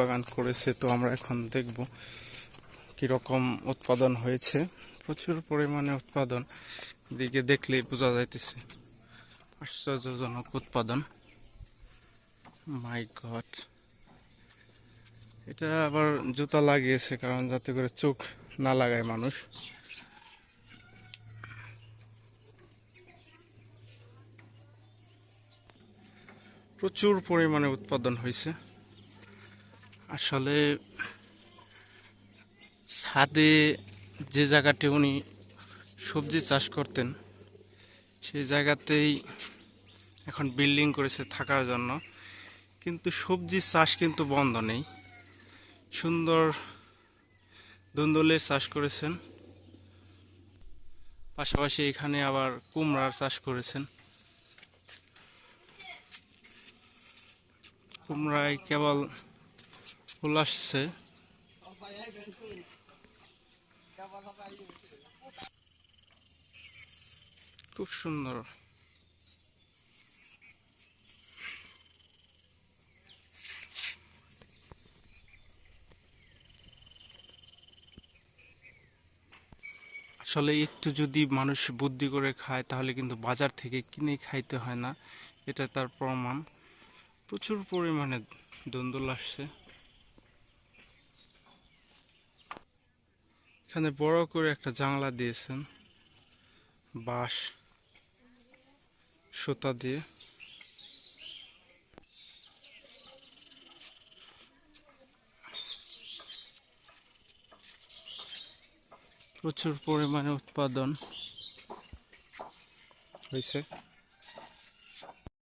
বাগান করেছে, তো আমরা এখন দেখব কীরকম উৎপাদন হয়েছে। প্রচুর পরিমাণে উৎপাদন। দিকে দেখলেই বোঝা যাইতেছে। আশ্চর্যজনক উৎপাদন। মাই এটা আবার জুতা লাগিয়েছে, কারণ যাতে করে চোখ না লাগায় মানুষ। প্রচুর পরিমাণে উৎপাদন হয়েছে। আসলে ছাদে যে জায়গাটি উনি সবজি চাষ করতেন, সেই জায়গাতেই এখন বিল্ডিং করেছে থাকার জন্য। কিন্তু সবজি চাষ কিন্তু বন্ধ নেই। সুন্দর ধুন্দলের চাষ করেছেন। পাশাপাশি এখানে আবার কুমড়ার চাষ করেছেন। কুমড়ায় কেবল ফুল আসছে। খুব সুন্দর। আসলে একটু যদি মানুষ বুদ্ধি করে খায়, তাহলে কিন্তু বাজার থেকে কিনে খাইতে হয় না। এটা তার প্রমাণ। প্রচুর পরিমাণে দন্দল আসছে। এখানে বড় করে একটা জানলা দিয়েছেন। বাঁশ সুতা দিয়ে। প্রচুর পরিমাণে উৎপাদন হয়েছে।